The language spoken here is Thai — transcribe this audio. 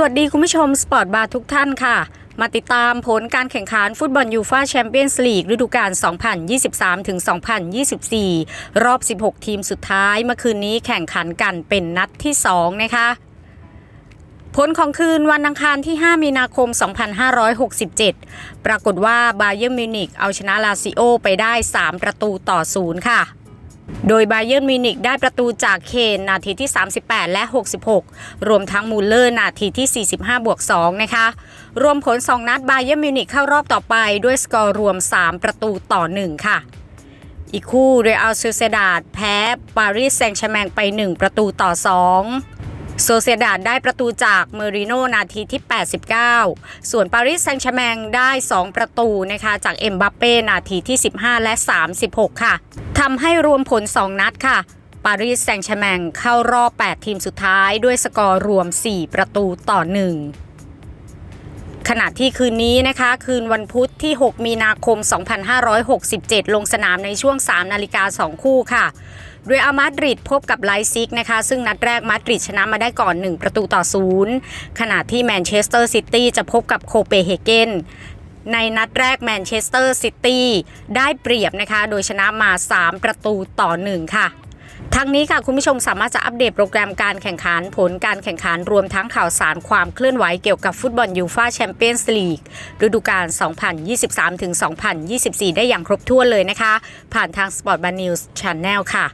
สวัสดีคุณผู้ชมสปอร์ตบาร์ทุกท่านค่ะ มาติดตามผลการแข่งขันฟุตบอลยูฟาแชมเปี้ยนส์ลีกฤดูกาล 2023ถึง2024 รอบ 16 ทีมสุดท้าย เมื่อคืนนี้แข่งขันกันเป็นนัดที่ 2 นะคะผลของคืนวันอังคารที่ 5 มีนาคม 2567 ปรากฏว่าบาเยิร์มิวนิกเอาชนะลาซิโอไปได้ 3 ประตูต่อ0ค่ะ โดยบาเยิร์มิวนิกได้ประตูจากเคนนาทีที่ 38 และ 66 รวมทั้งมูลเลอร์นาทีที่ 45 บวก 2 นะคะ รวมผล 2 นัดบาเยิร์มิวนิกเข้ารอบต่อไปด้วยสกอร์รวม 3 ประตูต่อ 1 ค่ะ อีกคู่เรอัลซูเซดาดแพ้ปารีสแซงต์แชร์แมงไป 1 ประตูต่อ 2โซเซดาดได้ประตูจากเมริโนนาทีที่ 89 ส่วนปารีสแซงต์แชร์แมงได้ 2 ประตูนะคะจากเอ็มบัปเป้นาทีที่ 15 และ 36 ค่ะ ทำให้รวมผล 2 นัดค่ะ ปารีสแซงต์แชร์แมงเข้ารอบ 8 ทีมสุดท้ายด้วยสกอร์รวม 4 ประตูต่อ 1ขณะที่คืนนี้นะคะคืนวันพุธที่ 6 มีนาคม 2567 ลงสนามในช่วง 3 นาฬิกา 2 คู่ค่ะ เรอัลมาดริดพบกับไลซิกนะคะ ซึ่งนัดแรกมาดริดชนะมาได้ก่อน 1 ประตูต่อ 0 ขณะที่แมนเชสเตอร์ซิตี้จะพบกับโคเปเฮเกน ในนัดแรกแมนเชสเตอร์ซิตี้ได้เปรียบนะคะ โดยชนะมา 3 ประตูต่อ 1 ค่ะทั้งนี้ค่ะ คุณผู้ชมสามารถจะอัปเดตโปรแกรมการแข่งขันผลการแข่งขันรวมทั้งข่าวสารความเคลื่อนไหวเกี่ยวกับฟุตบอลยูฟาแชมเปี้ยนส์ลีกฤดูกาล 2023-2024 ได้อย่างครบถ้วนเลยนะคะ ผ่านทาง Sport b a n News Channel ค่ะ